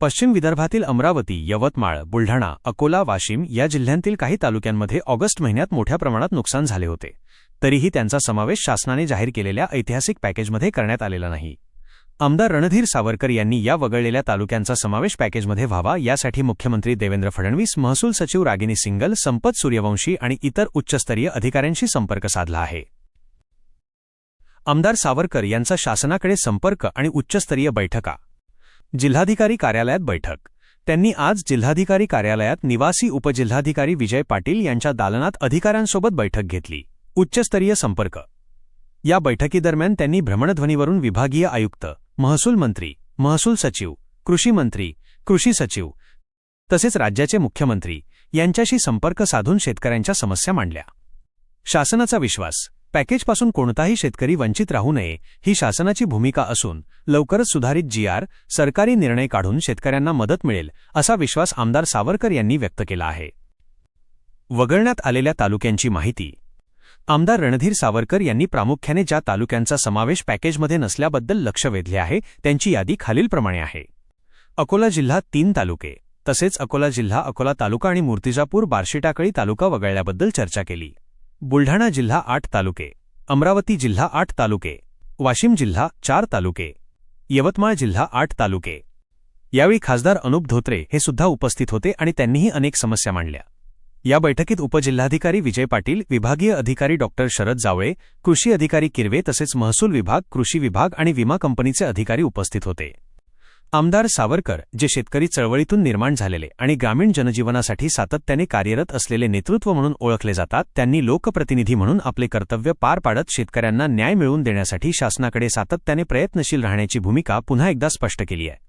पश्चिम विदर्भातील अमरावती यवतमाळ बुलढाणा अकोला वाशिम या जिल्ह्यांतील काही तालुक्यांमध्ये ऑगस्ट महिन्यात मोठ्या प्रमाणात नुकसान झाले होते. तरीही त्यांचा समावेश शासनाने जाहीर केलेल्या ऐतिहासिक पॅकेजमध्ये करण्यात आलेला नाही. आमदार रणधीर सावरकर यांनी या वगळलेल्या तालुक्यांचा समावेश पॅकेजमध्ये व्हावा यासाठी मुख्यमंत्री देवेंद्र फडणवीस महसूल सचिव रागिनी सिंगल संपत सूर्यवंशी आणि इतर उच्चस्तरीय अधिकाऱ्यांशी संपर्क साधला आहे. आमदार सावरकर यांचा शासनाकडे संपर्क आणि उच्चस्तरीय बैठका. जिल्हाधिकारी कार्यालयात बैठक. त्यांनी आज जिल्हाधिकारी कार्यालयात निवासी उपजिल्हाधिकारी विजय पाटील यांच्या दालनात अधिकाऱ्यांसोबत बैठक घेतली. उच्चस्तरीय संपर्क. या बैठकीदरम्यान त्यांनी भ्रमणध्वनीवरून विभागीय आयुक्त महसूल मंत्री महसूल सचिव कृषी मंत्री कृषी सचिव तसेच राज्याचे मुख्यमंत्री यांच्याशी संपर्क साधून शेतकऱ्यांच्या समस्या मांडल्या. शासनाचा विश्वास पॅकेजपासून कोणताही शेतकरी वंचित राहू नये ही शासनाची भूमिका असून लवकरच सुधारित जीआर सरकारी निर्णय काढून शेतकऱ्यांना मदत मिळेल असा विश्वास आमदार सावरकर यांनी व्यक्त केला आहे. वगळण्यात आलेल्या तालुक्यांची माहिती आमदार रणधीर सावरकर यांनी प्रामुख्याने ज्या तालुक्यांचा समावेश पॅकेजमध्ये नसल्याबद्दल लक्ष वेधले आहे त्यांची यादी खालीलप्रमाणे आहे. अकोला जिल्हा तीन तालुके तसेच अकोला जिल्हा अकोला तालुका आणि मूर्तिजापूर बार्शीटाकळी तालुका वगळल्याबद्दल चर्चा केली. बुलढाणा जिल्हा आठ तालुके अमरावती जिल्हा आठ तालुके वाशिम जिल्हा चार तालुके यवतमाळ जिल्हा आठ तालुके. यावेळी खासदार अनुप धोत्रे हे सुद्धा उपस्थित होते आणि त्यांनीही अनेक समस्या मांडल्या. या बैठकीत उपजिल्हाधिकारी विजय पाटील विभागीय अधिकारी डॉक्टर शरद जावळे कृषी अधिकारी किरवे तसेच महसूल विभाग कृषी विभाग आणि विमा कंपनीचे अधिकारी उपस्थित होते. आमदार सावरकर जे शेतकरी चळवळीतून निर्माण झालेले आणि ग्रामीण जनजीवनासाठी सातत्याने कार्यरत असलेले नेतृत्व म्हणून ओळखले जातात त्यांनी लोकप्रतिनिधी म्हणून आपले कर्तव्य पार पाडत शेतकऱ्यांना न्याय मिळवून देण्यासाठी शासनाकडे सातत्याने प्रयत्नशील राहण्याची भूमिका पुन्हा एकदा स्पष्ट केली आहे.